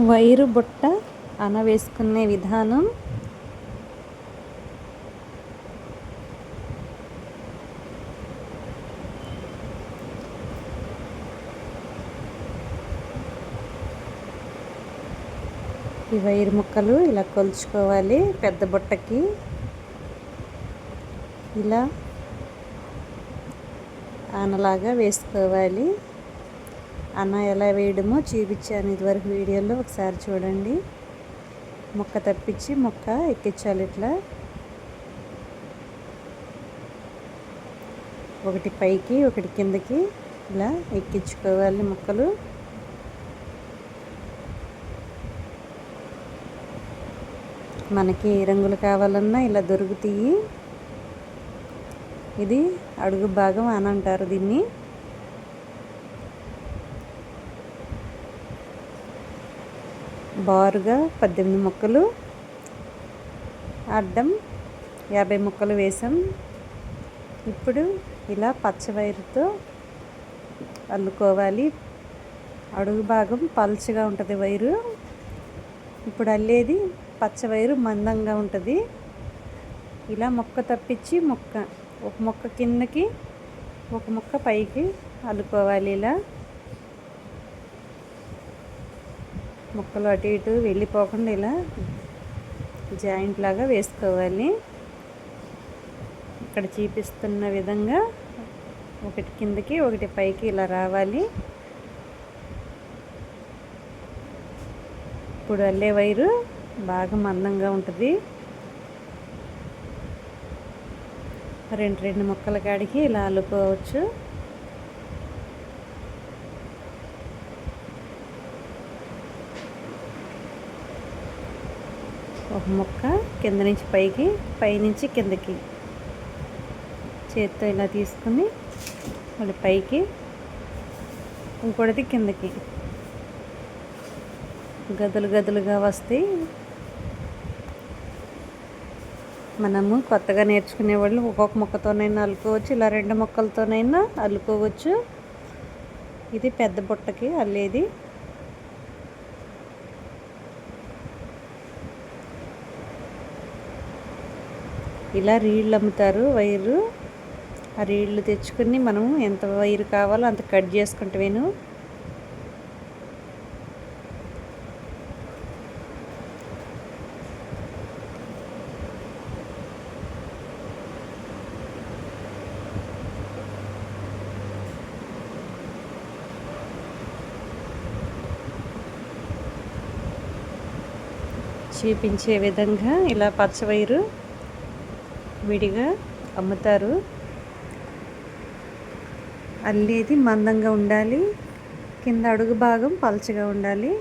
Wire బుట్ట అనవేసుకునే విధానం. ఈ వైరు ముక్కలు ఇలా కొలుచుకోవాలి పెద్ద బుట్టకి. ఇలా ఆనలాగా వేసుకోవాలి. అన్న ఎలా వేయడమో చూపించాను ఇదివరకు వీడియోలో. ఒకసారి చూడండి. మొక్క తప్పించి మొక్క ఎక్కించాలి ఇట్లా. ఒకటి పైకి ఒకటి కిందకి ఇలా ఎక్కించుకోవాలి మొక్కలు. మనకి ఏ రంగులు కావాలన్నా ఇలా దొరుకుతాయి. ఇది అడుగు భాగం అని అంటారు దీన్ని. బారుగా పద్దెనిమిది ముక్కలు అడ్డం యాభై ముక్కలు వేసాం. ఇప్పుడు ఇలా పచ్చవైరుతో అల్లుకోవాలి. అడుగు భాగం పల్చగా ఉంటుంది వైరు. ఇప్పుడు అల్లేది పచ్చవైరు మందంగా ఉంటుంది. ఇలా మొక్క తప్పించి మొక్క ఒక మొక్క కిందకి ఒక మొక్క పైకి అల్లుకోవాలి ఇలా. ముక్కలు అటు ఇటు వెళ్ళిపోకుండా ఇలా జాయింట్ లాగా వేసుకోవాలి. ఇక్కడ చూపిస్తున్న విధంగా ఒకటి కిందకి ఒకటి పైకి ఇలా రావాలి. ఇప్పుడు అల్లే వైరు బాగా మందంగా ఉంటుంది. రెండు రెండు ముక్కల కాడికి ఇలా అల్లుకోవచ్చు. ఒక ముక్క కింద నుంచి పైకి పైనుంచి కిందకి. చేత్తో ఇలా తీసుకుని మళ్ళీ పైకి ఇంకోటిది కిందకి. గదులు గదులుగా వస్తాయి మనము కొత్తగా నేర్చుకునే వాళ్ళు ఒక్కొక్క ముక్కతోనైనా అల్లుకోవచ్చు ఇలా రెండు ముక్కలతోనైనా అల్లుకోవచ్చు. ఇది పెద్ద బుట్టకి అల్లేది. ఇలా రీళ్ళు అమ్ముతారు వైరు. ఆ రీళ్ళు తెచ్చుకుని మనం ఎంత వైరు కావాలో అంత కట్ చేసుకుంటామేను చూపించే విధంగా ఇలా పచ్చవైరు విడిగా అమ్ముతారు. అల్లేది మందంగా ఉండాలి. కింద అడుగు భాగం పలచగా ఉండాలి.